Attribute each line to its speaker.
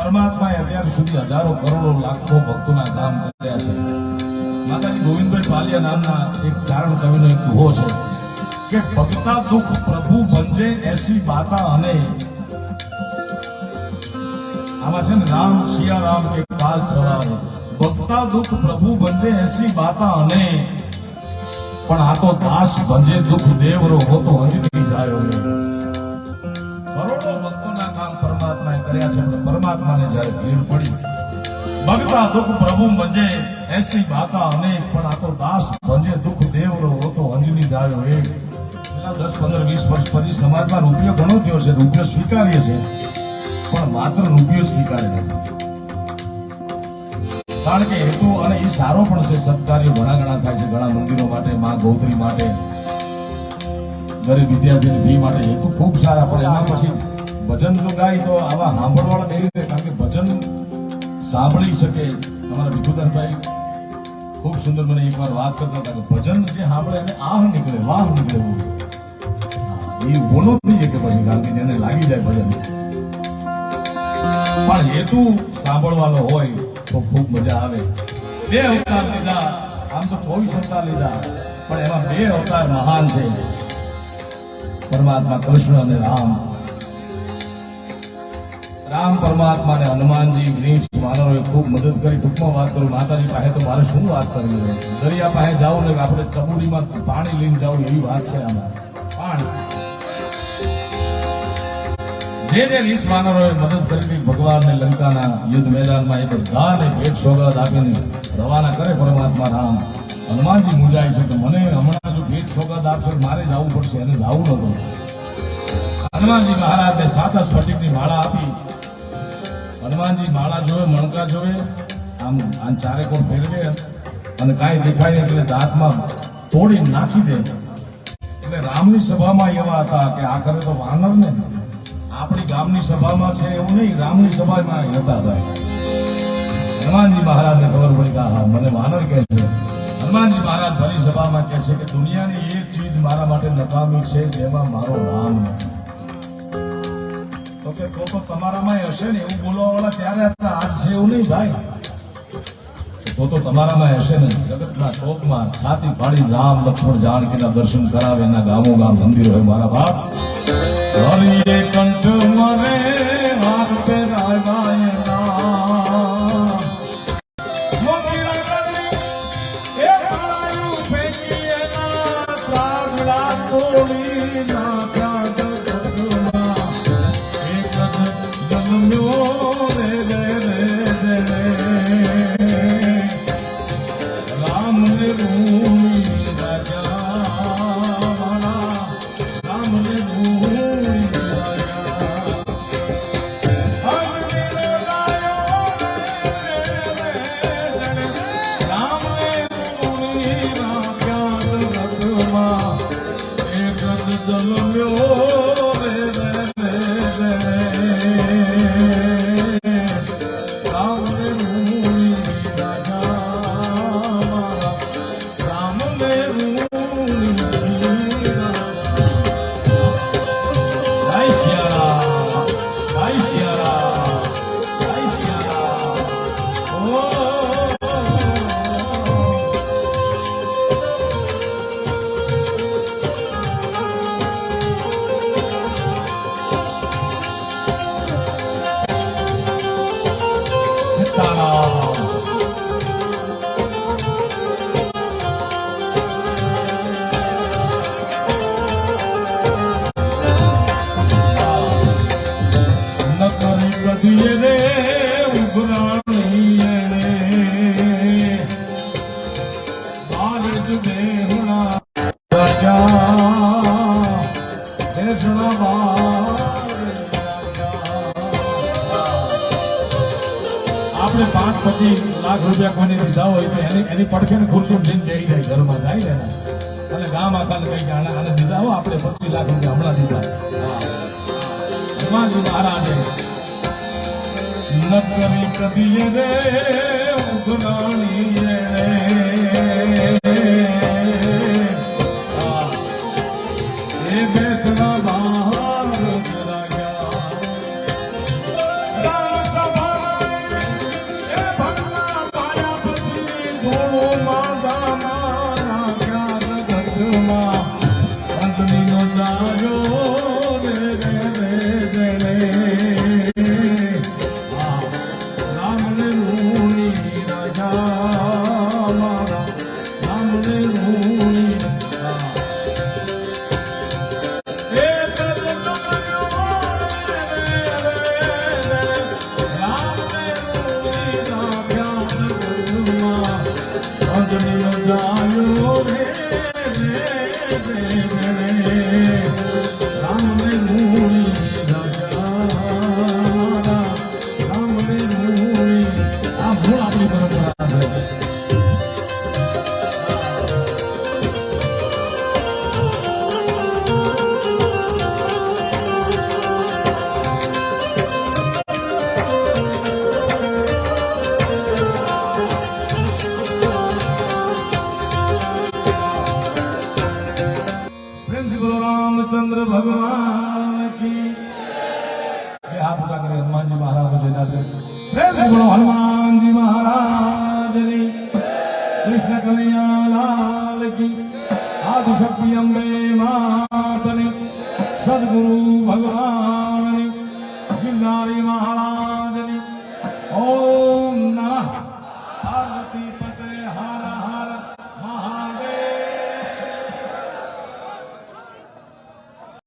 Speaker 1: પરમાત્માએ અત્યાર સુધી હજારો કરોડો લાખો ભક્તોના કામ કર્યા છે. માતાજી ગોવિંદભાઈ પાલિયા નામના એક ચારણ કવિનો એક દુહો છે કે ભક્તા દુઃખ પ્રભુ બંજે એસી બાતા અને આમાં છે ને રામ સિયા રામ કે કાલ સવારે. ભક્તા દુઃખ પ્રભુ ભંજે એસી બાતા અને પણ આ તો દાસ ભંજે દુઃખ દેવરો હોતો અંજની કર્યા છે અને પરમાત્માને જ્યારે ભીડ પડી ભગતા દુઃખ પ્રભુ ભંજે એસી માતા અનેક, પણ આ તો દાસ ભંજે દુઃખ દેવરો હોતો અંજની જાયો એક. દસ, પંદર, વીસ વર્ષ પછી સમાજમાં રૂપિયો ઘણો થયો છે, રૂપિયો સ્વીકારીએ છે પણ માત્ર રૂપિયો સ્વીકારે નથી કારણ કે હેતુ અને એ સારો પણ છે, સત્કાર્યો ઘણા ઘણા થાય છે, ઘણા મંદિરો માટે, મા ગૌત્રી માટે, ગરીબ વિદ્યાર્થીની ફી માટે હેતુ ખૂબ સારા, પણ એના પછી ભજન જો ગાય તો આવા સાંભળવાળા નહીં રહે કારણ કે ભજન સાંભળી શકે અમારા વિભુધનભાઈ ખૂબ સુંદર મને એકવાર વાત કરતા હતા કે ભજન જે સાંભળે એને આહ નીકળે, વાહ નીકળે. એ બોલો થઈ જાય કે પછી, કારણ કે જેને લાગી જાય ભજન. પણ હેતુ સાંભળવાનો હોય તો ખૂબ મજા આવે. બે અવતાર લીધા, આમ તો ચોવીસ અવતાર લીધા, પણ એમાં બે અવતાર મહાન છે. પરમાત્મા કૃષ્ણ અને રામ. રામ પરમાત્મા અને હનુમાનજી ગ્રીન્સ માનવોએ ખૂબ મદદ કરી. ટૂંકમાં વાત કરું, માતાજી પાસે તો મારે શું વાત કરવી દરિયા પાસે જાવું ને આપણે ટબુડીમાં પાણી લઈને જાવું એવી વાત છે આમાં. પાણી. જે જે રીસ માનવોએ મદદ કરી હતી ભગવાનને લંકાના યુદ્ધ મેદાનમાં એ બધાને ભેટ સોગાદ આપીને રવાના કરે પરમાત્મા રામ. હનુમાનજી મુંજાય છે કે મને હમણાં જો ભેટ સોગાદ આપશે મારે જવું પડશે, એને જવું નતું હનુમાનજી મહારાજને સાતા સ્ફટિકની માળા આપી હનુમાનજી માળા જોવે, મણકા જોવે, આમ આમ ચારે કોણ ફેરવે અને કાંઈ દેખાય એટલે દાંતમાં તોડી નાખી દે. એટલે રામની સભામાં એવા હતા કે આખરે તો વાનર ને આપણી ગામની સભામાં છે એવું નહીં, રામની સભામાં હતા હતા હનુમાનજી મહારાજને ખબર પડી કે હા મને વાનર કહે છે. હનુમાનજી મહારાજ ભરી સભામાં કહે છે કે, દુનિયાની એક ચીજ મારા માટે નકામી છે, જેમાં મારો રામ નથી. તો કે તો તમારામાં હશે ને એવું બોલવા વાળા ત્યારે હતા. આજ છે એવું નહીં ભાઈ. તો તમારામાં હશે ને. જગતના શોકમાં છાતી ફાડી રામ લક્ષ્મણ જાનકીના દર્શન કરાવે એના ગામો ગામ મંદિરો હોય મારા હરિએ કંઠ પચીસ લાખ રૂપિયા કોને દીધા હોય તો એની એની પડખે ખુરશું લઈને જઈ જાય, ઘરમાં જાય ને અને ગામ આખાને કઈ આને આને દીધા હો, આપણે પચીસ લાખ રૂપિયા હમણાં દીધા. હનુમાનજી મહારાજે, ન કદી રે રે રે પ્રેમથી બોલો હનુમાનજી